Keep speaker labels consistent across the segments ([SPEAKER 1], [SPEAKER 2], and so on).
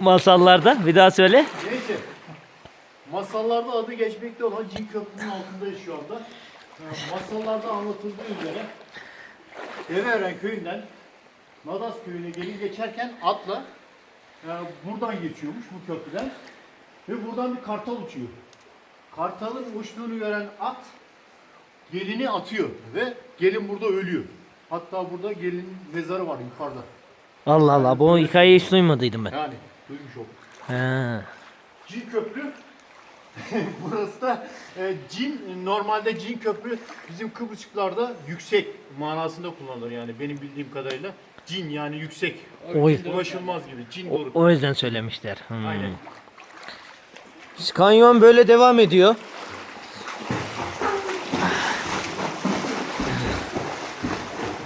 [SPEAKER 1] masallarda? Bir daha söyle.
[SPEAKER 2] Neyse. Masallarda adı geçmekte olan Cin Köprü'nün altındayız şu anda. Yani masallarda anlatıldığı üzere Deveren köyünden Nadas köyüne gelin geçerken atla e, buradan geçiyormuş bu köprüden ve buradan bir kartal uçuyor. Kartalın uçtuğunu gören at gelini atıyor ve gelin burada ölüyor. Hatta burada gelin mezarı var yukarıda.
[SPEAKER 1] Allah Allah bu hikayeyi hiç duymadıydım ben.
[SPEAKER 2] Yani duymuş olduk.
[SPEAKER 1] Ha.
[SPEAKER 2] Cin Köprü. Burası da e, cin normalde cin köprü bizim Kıbrısçıklarda yüksek manasında kullanılır yani benim bildiğim kadarıyla. Cin yani yüksek.
[SPEAKER 1] Oy.
[SPEAKER 2] Ulaşılmaz gibi. Cin
[SPEAKER 1] O,
[SPEAKER 2] doruk.
[SPEAKER 1] o yüzden söylemişler. Hmm.
[SPEAKER 2] Aynen.
[SPEAKER 1] Kanyon böyle devam ediyor.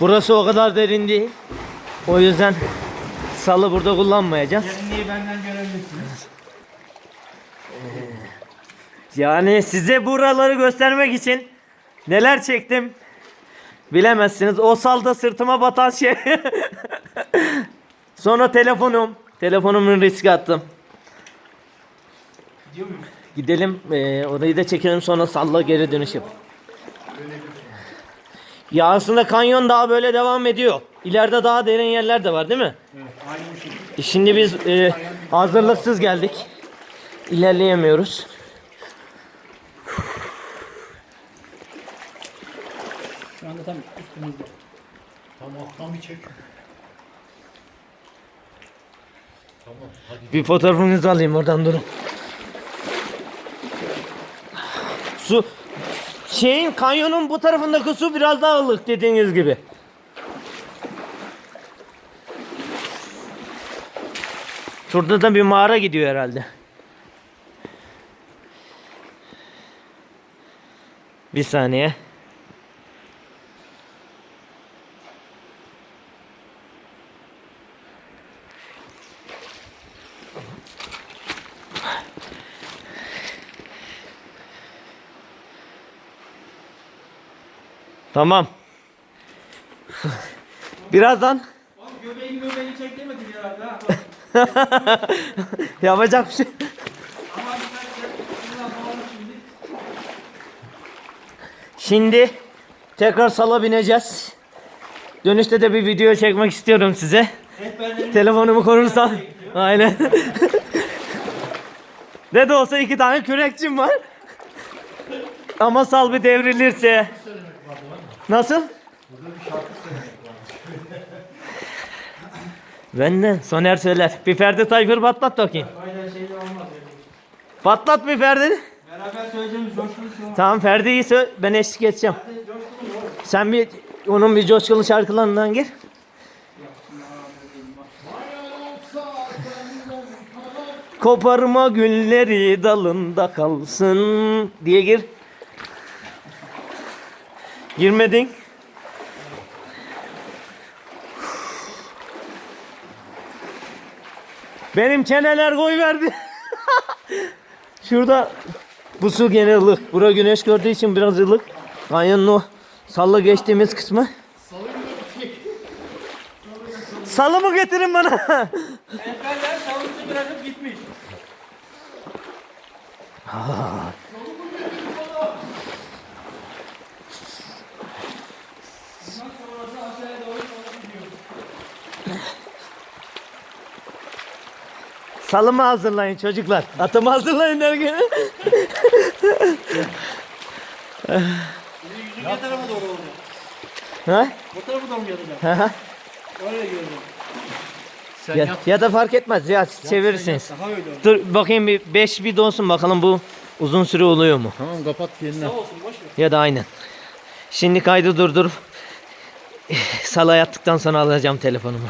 [SPEAKER 1] Burası o kadar derin değil. O yüzden salı burada kullanmayacağız.
[SPEAKER 2] Derinliği benden görebilirsiniz.
[SPEAKER 1] Yani size buraları göstermek için neler çektim bilemezsiniz. O salda sırtıma batan şey. Sonra telefonum. Telefonumun riske attım. Gidelim eee, orayı da çekelim sonra salla geri dönüş yap. Ya aslında kanyon daha böyle devam ediyor. İleride daha derin yerler de var değil mi?
[SPEAKER 2] Evet, aynı.
[SPEAKER 1] E Şimdi biz eee, hazırlıksız geldik. İlerleyemiyoruz.
[SPEAKER 3] Şu anda tam üstümüzde.
[SPEAKER 2] Tamam, tam bir çek. Tamam, hadi.
[SPEAKER 1] Bir fotoğrafınızı alayım oradan durun. Su şeyin kanyonun bu tarafındaki su biraz daha ılık dediğiniz gibi. Şurada da bir mağara gidiyor herhalde. Bir saniye. Tamam. Birazdan
[SPEAKER 3] Oğlum göbeğin göbeğini çek demedin herhalde ha.
[SPEAKER 1] yapacak bir şey.
[SPEAKER 3] Şimdi.
[SPEAKER 1] Tekrar sala bineceğiz. Dönüşte de bir video çekmek istiyorum size. Telefonumu korursam. Aynen. ne de olsa iki tane kürekçim var. Ama sal bir devrilirse. Nasıl? Ben de Soner söyler. Bir Ferdi Tayfur patlat bakayım.
[SPEAKER 3] aynen şeyde olmaz.
[SPEAKER 1] Patlat bir Ferdi.
[SPEAKER 3] Beraber söyleyeceğimiz coşkulu.
[SPEAKER 1] Tamam Ferdi'yi sö- ben eşlik edeceğim. Sen bir onun bir coşkulu şarkılarından gir. Koparma gülleri dalında kalsın diye gir. Girmedin. Benim çeneler koy verdi. Şurada bu su gene ılık. Bura güneş gördüğü için biraz ılık. Kanyonun o salla geçtiğimiz kısmı. Salı mı getirin bana?
[SPEAKER 3] Rehberler savunucu bırakıp gitmiş. sonrası aşağıya doğru doğru gidiyor.
[SPEAKER 1] Salımı hazırlayın çocuklar. Atımı hazırlayın derken.
[SPEAKER 3] Yüzük ne tarafa doğru oldu?
[SPEAKER 1] ha?
[SPEAKER 3] Bu tarafa doğru mu yatacak?
[SPEAKER 1] Ha, ha.
[SPEAKER 3] Öyle gördüm.
[SPEAKER 2] Sen
[SPEAKER 1] ya,
[SPEAKER 2] yap.
[SPEAKER 1] ya da fark etmez ya siz çevirirsiniz.
[SPEAKER 3] Daha öyle oldu.
[SPEAKER 1] Dur bakayım bir 5 bir donsun bakalım bu uzun süre oluyor mu?
[SPEAKER 2] Tamam kapat kendine.
[SPEAKER 3] Sağ olsun boş ver.
[SPEAKER 1] Ya da aynen. Şimdi kaydı durdurup sala yattıktan sonra alacağım telefonumu.